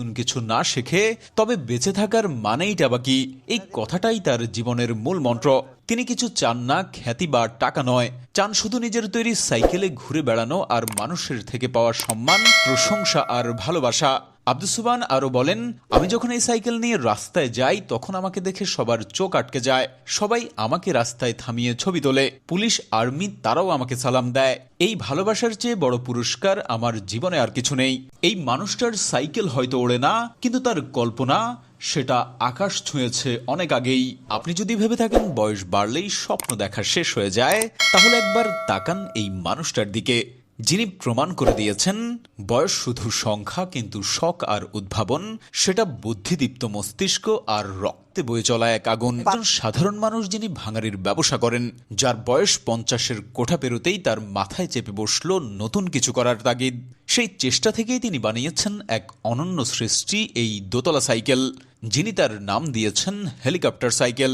নতুন কিছু না শেখে, তবে বেঁচে থাকার মানেইটা বা কি? এই কথাটাই তার জীবনের মূল মন্ত্র। তিনি কিছু চান না, খ্যাতি বা টাকা নয়। চান শুধু নিজের তৈরি সাইকেলে ঘুরে বেড়ানো আর মানুষের থেকে পাওয়া সম্মান, প্রশংসা আর ভালোবাসা। আব্দুল সুবান আরও বলেন, আমি যখন এই সাইকেল নিয়ে রাস্তায় যাই, তখন আমাকে দেখে সবার চোখ আটকে যায়। সবাই আমাকে রাস্তায় থামিয়ে ছবি তোলে। পুলিশ, আর্মি, তারাও আমাকে সালাম দেয়। এই ভালোবাসার চেয়ে বড় পুরস্কার আমার জীবনে আর কিছু নেই। এই মানুষটার সাইকেল হয়তো ওড়ে না, কিন্তু তার কল্পনা, সেটা আকাশ ছুঁয়েছে অনেক আগেই। আপনি যদি ভেবে থাকেন, বয়স বাড়লেই স্বপ্ন দেখা শেষ হয়ে যায়, তাহলে একবার তাকান এই মানুষটার দিকে। যিনি প্রমাণ করে দিয়েছেন, বয়স শুধু সংখ্যা কিন্তু শখ আর উদ্ভাবন, সেটা বুদ্ধিদীপ্ত মস্তিষ্ক আর রক্তে বয়ে চলা এক আগুন। সাধারণ মানুষ যিনি ভাঙারির ব্যবসা করেন, যার বয়স পঞ্চাশের কোঠা পেরোতেই তার মাথায় চেপে বসল নতুন কিছু করার তাগিদ। সেই চেষ্টা থেকেই তিনি বানিয়েছেন এক অনন্য সৃষ্টি, এই দোতলা সাইকেল, যিনি তার নাম দিয়েছেন হেলিকপ্টার সাইকেল।